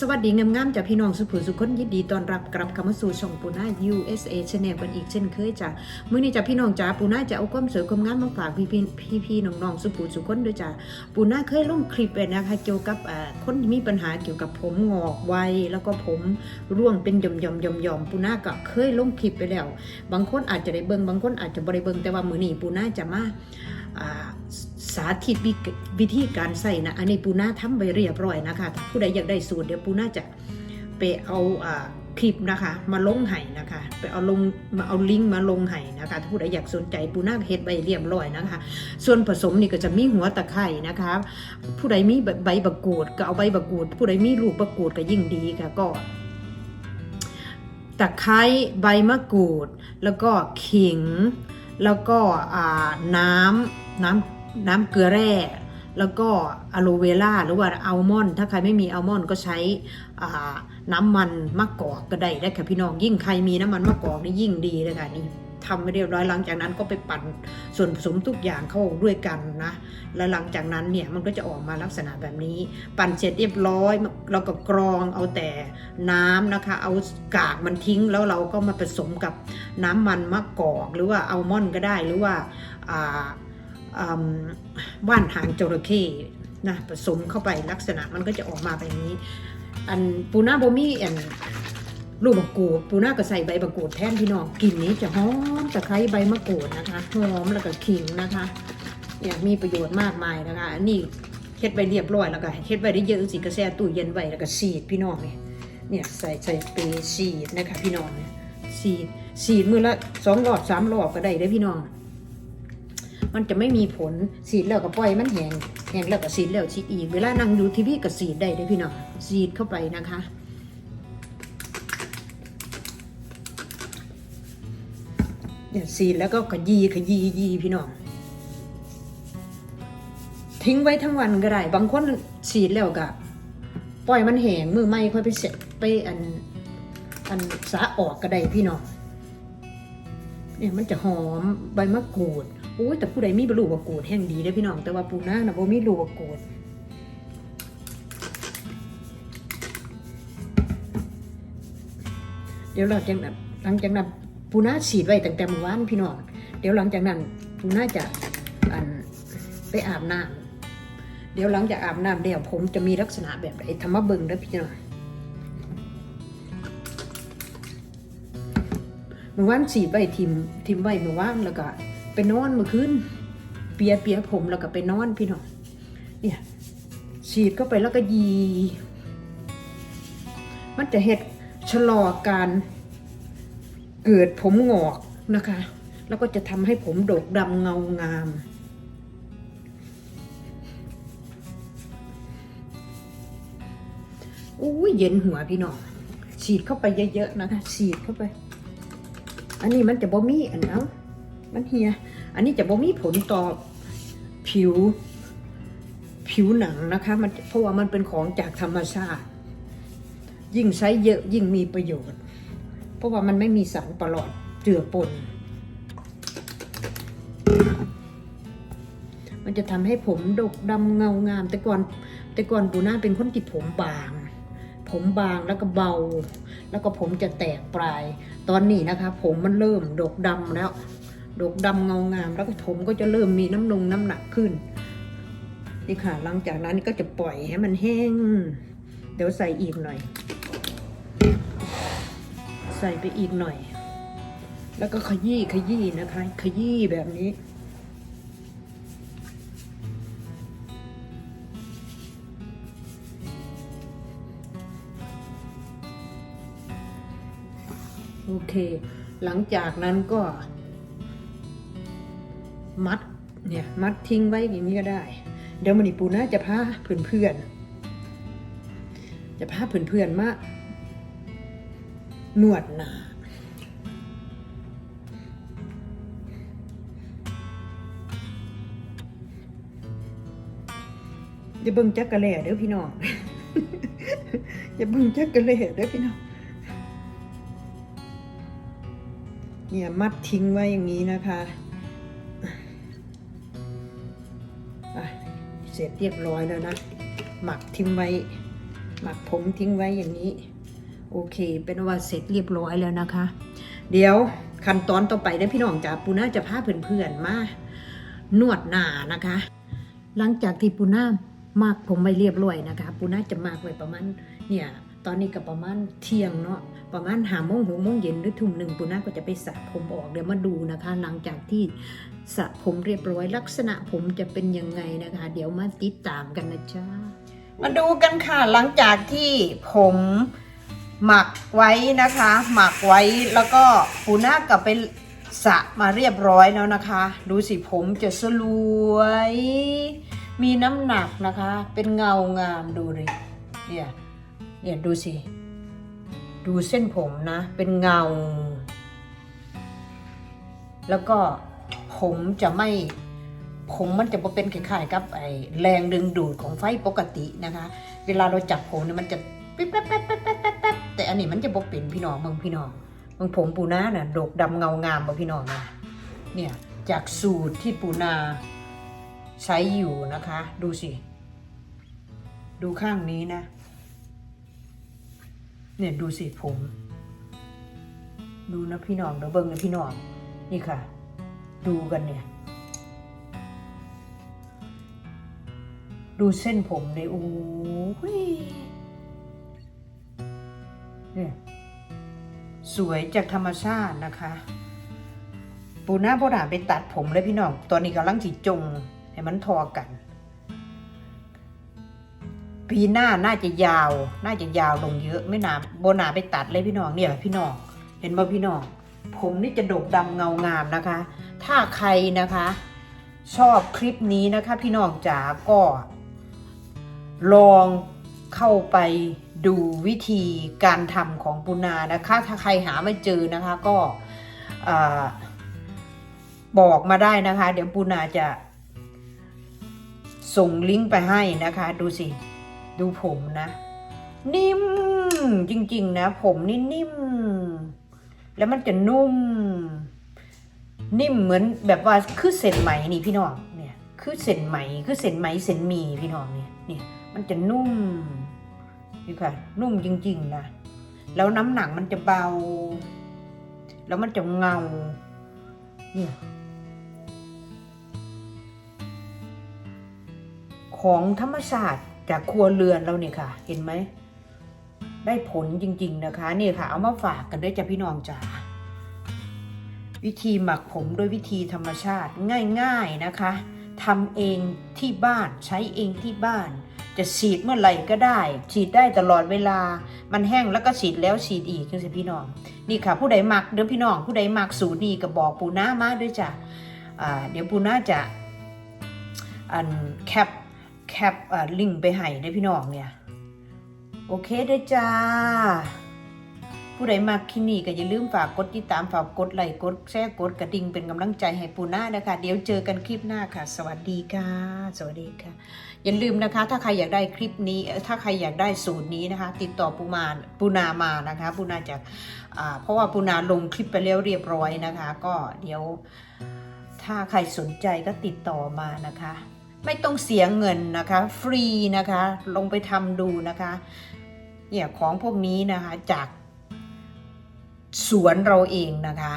สวัสดีงามๆจากพี่น้องสุขุสุขคนยินดีต้อนรับกลับเข้ามาสู่ช่องปูนา USA Channel กันอีกเช่นเคยจ้ะมื้อนี้จ้ะพี่น้องจ๋าปูนาจะเอาความสวยความงามมาฝากพี่พี่พี่ๆน้องๆสุขุสุขคนด้วยจ้ะปูนาเคยลงคลิปไปนะคะเกี่ยวกับอ่าคนที่มีปัญหาเกี่ยวกับผมงอกไวแล้วก็ผมร่วงเป็นหย่อมๆหย่อมๆปูนาก็เคยลงคลิปไปแล้ว บางคนอาจจะได้เบิ่งบางคนอาจจะบ่ได้เบิ่งแต่ว่ามื้อนี้ปูนาจะมาอ่า สาธิตวิธีการใส่นะ อันนี้ปูน่าทำไปเรียบร้อยนะคะ ถ้าผู้ใดอยากได้สูตรเดี๋ยวปูน่าจะไปเอาคลิปนะคะ มาลงให้นะคะ ไปเอาลงมาเอาลิงก์มาลงให้นะคะถ้าผู้ใดอยากสนใจปูน่าเฮ็ดใบเรียบร้อยนะคะ ส่วนผสมนี่ก็จะมีหัวตะไคร่นะคะ ผู้ใดมีใบบักกูดก็เอาใบบักกูด ผู้ใดมีลูกบักกูดก็ยิ่งดีค่ะก็ตะไคร้ใบมะกรูด แล้วก็ขิง แล้วก็น้ำน้ำ น้ำเกลือแร่ แล้วก็อะโลเวล่าหรือว่าอัลมอนด์ถ้าใครไม่มีอัลมอนด์ก็ใช้น้ำมันมะกอกก็ได้ได้ค่ะพี่น้องยิ่งใครมีน้ำมันมะกอกนี่ยิ่งดีเลยค่ะนี่ทำไปเรียบร้อยหลังจากนั้นก็ไปปั่นส่วนผสมทุกอย่างเข้าด้วยกันนะ แล้วหลังจากนั้นเนี่ยมันก็จะออกมาลักษณะแบบนี้ ปั่นเสร็จเรียบร้อย เราก็กรองเอาแต่น้ำนะคะ เอากากมันทิ้งแล้วเราก็มาผสมกับน้ำมันมะกอกหรือว่าอัลมอนด์ก็ได้หรือว่า ว่านหางจระเข้นะผสมเข้าไปลักษณะมันก็จะออกมาแบบนี้ อันปูนาโบมี่อันลูกมะกรูดปูนาก็ใส่ใบมะกรูดแทนพี่น้องกลิ่นนี้จะหอมตะไคร้ใบมะกรูดนะคะหอมแล้วก็ขิงนะคะเนี่ยมีประโยชน์มากมายนะคะอันนี้เฮ็ดไว้เรียบร้อยแล้วก็เฮ็ดไว้ได้เยอะสิกระแสตู้เย็นไว้แล้วก็ฉีดพี่น้องเนี่ยเนี่ยใส่ใส่เปรย์ฉีดนะคะพี่น้องเนี่ยฉีดฉีดมือละสองรอบสามรอบก็ได้เด้พี่น้อง มันจะไม่มีผลฉีดแล้วก็ปล่อยมันแห้งแห้งแล้วก็ฉีดแล้วฉีดอีก เวลานั่งดูทีวีก็ฉีดได้เด้อพี่น้องฉีดเข้าไปนะคะเนี่ยฉีดแล้วก็ขยี้ขยี้ยีพี่น้องทิ้งไว้ทั้งวันก็ได้บางคนฉีดแล้วก็ปล่อยมันแห้งมือไม่ค่อยไปเสร็จไปอันอันสาออกก็ได้พี่น้องเนี่ยมันจะหอมใบมะกรูด โอ้ยแต่ผู้ใดมีบลูกมะกรูดแห้งดีได้พี่น้อง แต่ว่าปูนานะบ่มีลูกมะกรูดเดี๋ยวหลังจากนั้นหลังจากนั้นปูนาฉีดไว้ตั้งแต่เมื่อวานพี่น้อง เดี๋ยวหลังจากนั้นปูนาจะอันไปอาบน้ำเดี๋ยวหลังจากอาบน้ำเดี๋ยวผมจะมีลักษณะแบบไหนทำมาเบิงเด้อพี่น้องเมื่อวานฉีดไว้ทิมทิมไว้เมื่อวานแล้วก็ ไปนอนเมื่อคืนเปียเปียผมแล้วก็ไปนอนพี่น้องเนี่ยฉีดเข้าไปแล้วก็ยี มันจะเห็ดชะลอการเกิดผมงอกนะคะ แล้วก็จะทำให้ผมโดกดำเงางามอุ้ยเย็นหัวพี่น้อง ฉีดเข้าไปเยอะๆนะคะ ฉีดเข้าไป อันนี้มันจะบ่มีอันเนาะ มันเฮีย อันนี้จะบ่มีผลต่อผิวผิวหนังนะคะมันเพราะว่ามันเป็นของจากธรรมชาติ ยิ่งใช้เยอะยิ่งมีประโยชน์ เพราะว่ามันไม่มีสารปลอดเจือปน มันจะทำให้ผมดกดำเงางาม แต่ก่อนแต่ก่อนปูน่าเป็นคนที่ผมบาง ผมบางแล้วก็เบา แล้วก็ผมจะแตกปลาย ตอนนี้นะคะ ผมมันเริ่มดกดำแล้ว ดกดำเงางาม แล้วก็ผมก็จะเริ่มมีน้ำนงน้ำหนักขึ้น นี่ค่ะ หลังจากนั้นก็จะปล่อยให้มันแห้ง เดี๋ยวใส่อีกหน่อย ใส่ไปอีกหน่อย แล้วก็ขยี้ขยี้นะคะ ขยี้แบบนี้โอเค หลังจากนั้นก็ มัดเนี่ยมัดทิ้งไว้อย่างนี้ก็ได้ เดี๋ยวมันนี่ปูน่าจะพาเพื่อนๆจะพาเพื่อนๆมานวดหนาอย่าเบิ่งจักกะแหล่เด้อพี่น้องอย่าเบิ่งจักกะแหล่เด้อพี่น้องเนี่ยมัดทิ้งไว้อย่างนี้นะคะ เสร็จเรียบร้อยแล้วนะ หมักทิ้งไว้ หมักผมทิ้งไว้อย่างนี้ โอเค เป็นว่าเสร็จเรียบร้อยแล้วนะคะ เดี๋ยวขั้นตอนต่อไปนะพี่น้องจ๋าปูน่าจะพาเพื่อนๆมานวดหน้านะคะ หลังจากที่ปูน่ามากผมไว้เรียบร้อยนะคะ ปูน่าจะมากไว้ประมาณเนี่ย ตอนนี้ก็ประมาณเที่ยงเนาะประมาณหาโมงหกโมงเย็นหรือทุ่มหนึ่งปูน่าก็จะไปสระผมออกเดี๋ยวมาดูนะคะ หลังจากที่สระผมเรียบร้อยลักษณะผมจะเป็นยังไงนะคะ เดี๋ยวมาติดตามกันนะจ๊ะมาดูกันค่ะหลังจากที่ผมหมักไว้นะคะ หมักไว้แล้วก็ปูน่ากลับไปสระมาเรียบร้อยแล้วนะคะ ดูสิผมจะสลวย มีน้ำหนักนะคะ เป็นเงางามดูเลยเนี่ย เนี่ยดูสิ ดูเส้นผมนะ เป็นเงา แล้วก็ผมจะไม่ ผมมันจะบ่เป็นคล้ายๆกับไอแรงดึงดูดของไฟปกตินะคะ เวลาเราจับผมเนี่ยมันจะปิ๊บแป๊บแป๊บแป๊บแป๊บแป๊บแต่อันนี้มันจะบ่เป็นพี่น้องมึงพี่น้องมึงผมปูนาน่ะ ดกดำเงางามบ่พี่น้องนะเนี่ยจากสูตรที่ปูนาใช้อยู่นะคะ ดูสิ ดูข้างนี้นะ เนี่ยดูสิผม ดูนะพี่น้องเดี๋ยวเบิ้งนะพี่น้อง นี่ค่ะ ดูกันเนี่ย ดูเส้นผมเลยโอ้ยเนี่ยสวยจากธรรมชาตินะคะ ปูหน้าโบราณไปตัดผมเลยพี่น้อง ตอนนี้กำลังสีจงให้มันทอกัน ปีหน้าน่าจะยาว น่าจะยาวลงเยอะ ไม่นาโบนาไปตัดเลยพี่น้องเนี่ยพี่น้อง เห็นบ่พี่น้อง ผมนี่จะดกดำเงางามนะคะ ถ้าใครนะคะ ชอบคลิปนี้นะคะ พี่น้องจ๋าก็ ลองเข้าไปดูวิธีการทำของปูนานะคะ ถ้าใครหาไม่เจอนะคะ ก็บอกมาได้นะคะ เดี๋ยวปูนาจะส่งลิงก์ไปให้นะคะ ดูสิ ดูผมนะ นิ่ม จริง ๆ นะ ผมนี่นิ่ม แล้วมันจะนุ่ม นิ่มเหมือนแบบว่าคือเส้นไหมนี่พี่น้องเนี่ย คือเส้นไหมคือเส้นไหมเส้นมีพี่น้องเนี่ยเนี่ยมันจะนุ่มนี่ค่ะ นุ่มจริง ๆ นะ แล้วน้ำหนักมันจะเบา แล้วมันจะเงา เนี่ยของธรรมชาติ จากครัวเรือนเราเนี่ยค่ะ เห็นไหม ได้ผลจริง ๆนะคะนี่ค่ะ เอามาฝากกันด้วยจ้ะพี่น้องจ๋าวิธีหมักผมด้วยวิธีธรรมชาติง่าย ๆนะคะทำเองที่บ้านใช้เองที่บ้าน จะฉีดเมื่อไหร่ก็ได้ ฉีดได้ตลอดเวลา มันแห้งแล้วก็ฉีดแล้วฉีดอีกคือสิพี่น้อง นี่ค่ะ ผู้ใดมักเด้อพี่น้อง ผู้ใดมักสูตรนี้ก็บอกปูน้ามาด้วยจ้ะอ่าเดี๋ยวปูน้าจะอันแคป แคปลิงก์ไปให้เด้พี่น้องเนี่ย โอเคเด้จ้า ผู้ใดมาคลินี้ก็อย่าลืมฝากกดติดตามฝากกดไลค์กดแชร์กดกระดิ่งเป็นกำลังใจให้ปูนานะคะ เดี๋ยวเจอกันคลิปหน้าค่ะ สวัสดีค่ะ สวัสดีค่ะ อย่าลืมนะคะ ถ้าใครอยากได้คลิปนี้ ถ้าใครอยากได้สูตรนี้นะคะ ติดต่อปูมาปูนามานะคะปูนาจากาเพราะว่าปูนาลงคลิปไปแล้วเรียบร้อยนะคะ ก็เดี๋ยวถ้าใครสนใจก็ติดต่อมานะคะ ไม่ต้องเสียเงินนะคะ ฟรีนะคะ ลงไปทำดูนะคะ เนี่ยของพวกนี้นะคะจากสวนเราเองนะคะ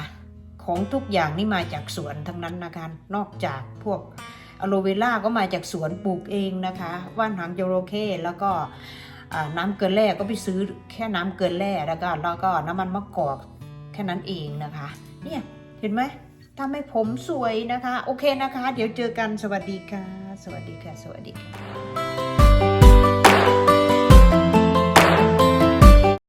ของทุกอย่างนี่มาจากสวนทั้งนั้นนะคะ นอกจากพวกอะโลเวล่าก็มาจากสวนปลูกเองนะคะ ว่านหางจระเข้แล้วก็น้ำเกลือแร่ก็ไปซื้อแค่น้ำเกลือแร่แล้วก็แล้วก็น้ำมันมะกอกแค่นั้นเองนะคะ เนี่ยเห็นไหมทำให้ผมสวยนะคะ โอเคนะคะ เดี๋ยวเจอกันสวัสดีค่ะ สวัสดีค่ะ สวัสดีค่ะ